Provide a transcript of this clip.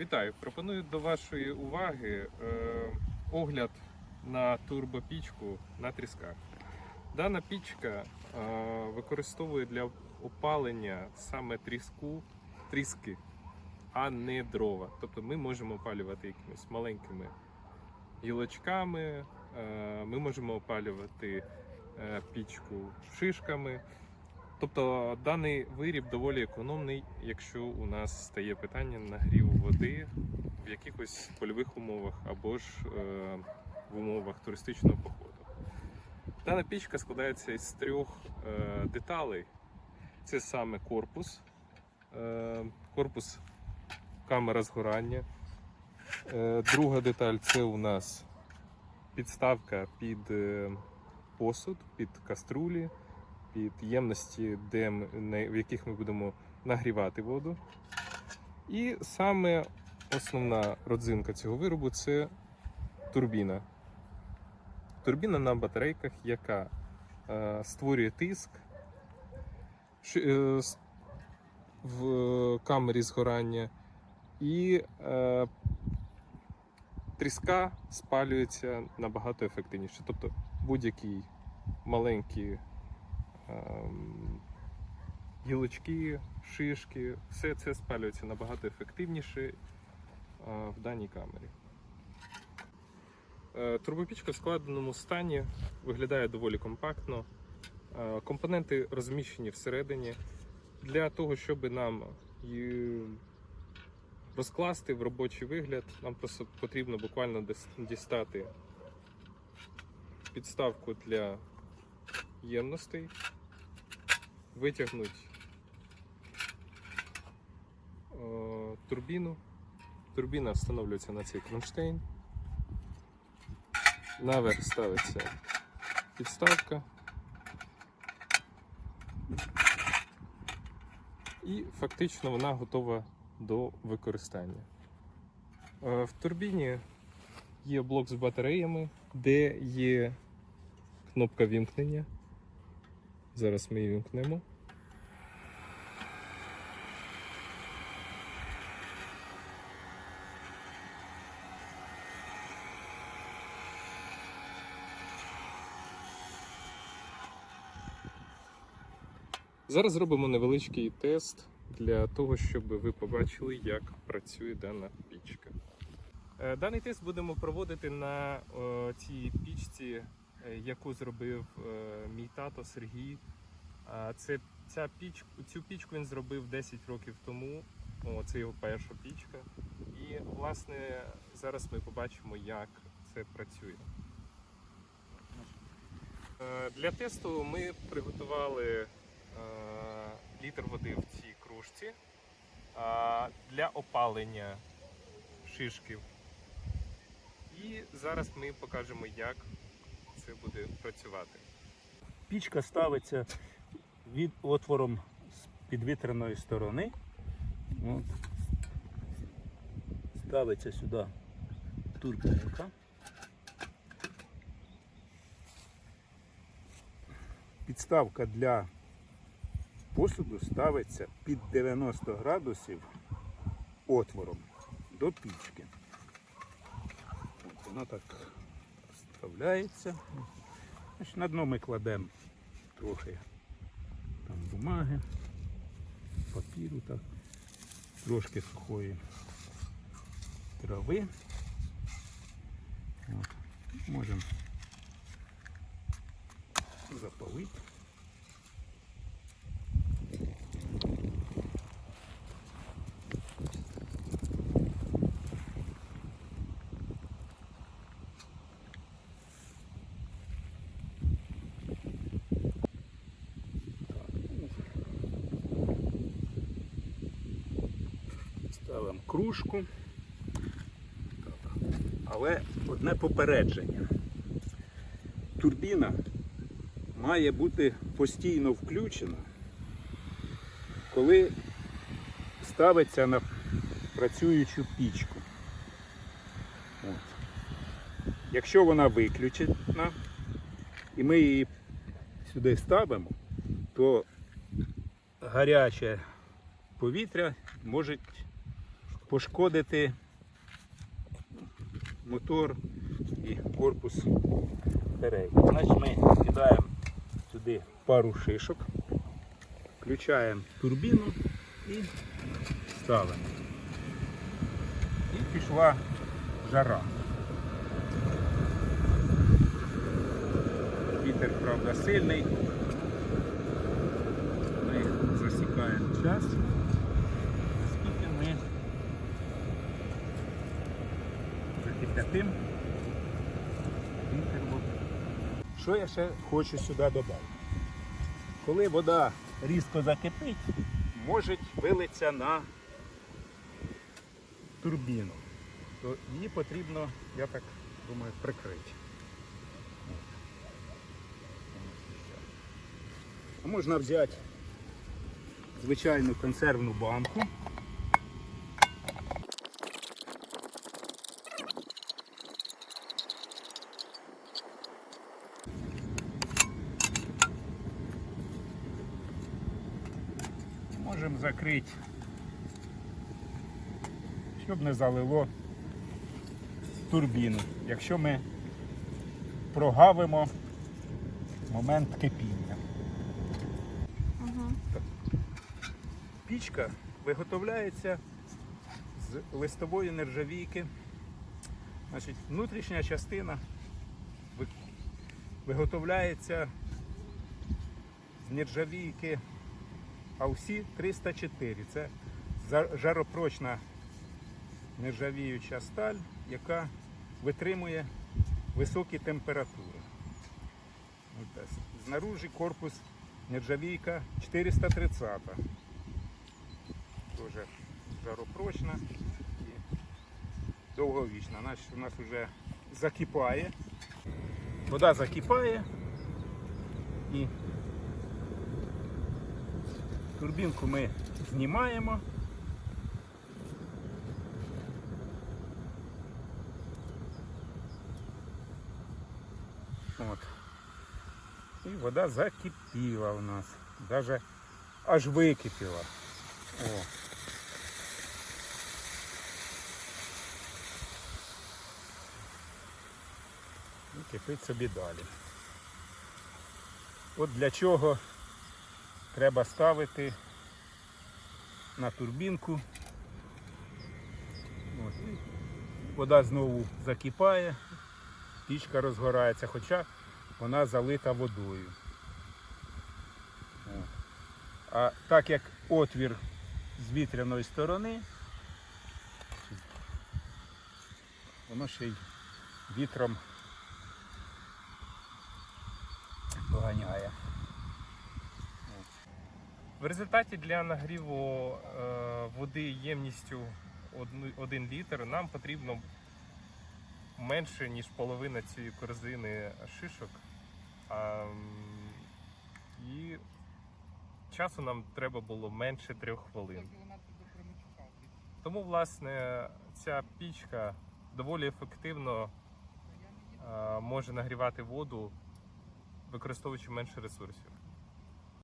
Вітаю! Пропоную до вашої уваги е, огляд на турбопічку на трісках. Дана пічка е, використовує для опалення саме тріску, тріски, а не дрова. Тобто ми можемо опалювати якимись маленькими гілочками, е, ми можемо опалювати е, пічку шишками. Тобто даний виріб доволі економний, якщо у нас стає питання нагріву води в якихось польових умовах або ж е, в умовах туристичного походу. Дана пічка складається із трьох е, деталей. Це саме корпус, е, корпус камера згорання. Е, друга деталь це у нас підставка під е, посуд, під каструлі під ємності, де ми, в яких ми будемо нагрівати воду. І саме основна родзинка цього виробу це турбіна. Турбіна на батарейках, яка е, створює тиск ши- е, в камері згорання, і е, тріска спалюється набагато ефективніше. Тобто будь-який маленький ем, гілочки, шишки, все це спалюється набагато ефективніше е, в даній камері. Е, Турбопічка в складеному стані виглядає доволі компактно. Е, Компоненти розміщені всередині. Для того, щоб нам розкласти в робочий вигляд, нам просто потрібно буквально дістати підставку для ємностей, витягнути турбіну. Турбіна встановлюється на цей кронштейн. Наверх ставиться підставка. І фактично вона готова до використання. Е, В турбіні є блок з батареями, де є кнопка вімкнення. Зараз ми її вімкнемо. Зараз зробимо невеличкий тест для того, щоб ви побачили, як працює дана пічка. Е, Даний тест будемо проводити на е, цій пічці, е, яку зробив мій тато Сергій. Це ця піч, цю пічку він зробив 10 років тому. О, це його перша пічка. І власне зараз ми побачимо, як це працює. Для тесту ми приготували літр води в цій кружці для опалення шишків. І зараз ми покажемо, як це буде працювати. Пічка ставиться від отвором з підвітряної сторони. От. Ставиться сюди турбінка. Підставка для посуду ставиться під 90 градусів отвором до пічки. От вона так вставляється. На дно ми кладемо трохи там бумаги, папіру, так, трошки сухої трави. Можемо запалити. Ставимо кружку. Але одне попередження. Турбіна має бути постійно включена, коли ставиться на працюючу пічку. От. Якщо вона виключена і ми її сюди ставимо, то гаряче повітря може пошкодити мотор і корпус батареї. Значить ми кидаємо сюди пару шишок, включаємо турбіну і ставимо. І пішла жара. Вітер, правда, сильний. Ми засікаємо час, скільки ми закип'ятим літр. Що я ще хочу сюди додати? Коли вода різко закипить, може вилиться на турбіну, то її потрібно, я так думаю, прикрити. Можна взяти звичайну консервну банку. Можемо щоб не залило турбіну, якщо ми прогавимо момент кипіння. Пічка виготовляється з листової нержавійки. Значить, внутрішня частина виготовляється з нержавійки AUSI 304. Це жаропрочна нержавіюча сталь, яка витримує високі температури. Е, корпус нержавійка 430. Дуже жаропрочна і довговічна. Значить, у нас вже закипає. Вода закипає і турбінку ми знімаємо. От. І вода закипіла у нас. Даже аж википіла. О. І кипить собі далі. От для чого треба ставити на турбінку. От. Вода знову закипає, пічка розгорається, хоча вона залита водою. От. А так як отвір з вітряної сторони, воно ще й вітром поганяє. В результаті для нагріву е, води ємністю 1 літр нам потрібно менше, ніж половина цієї корзини шишок. І часу нам треба було менше трьох хвилин. Тому, власне, ця пічка доволі ефективно е, може нагрівати воду, використовуючи менше ресурсів.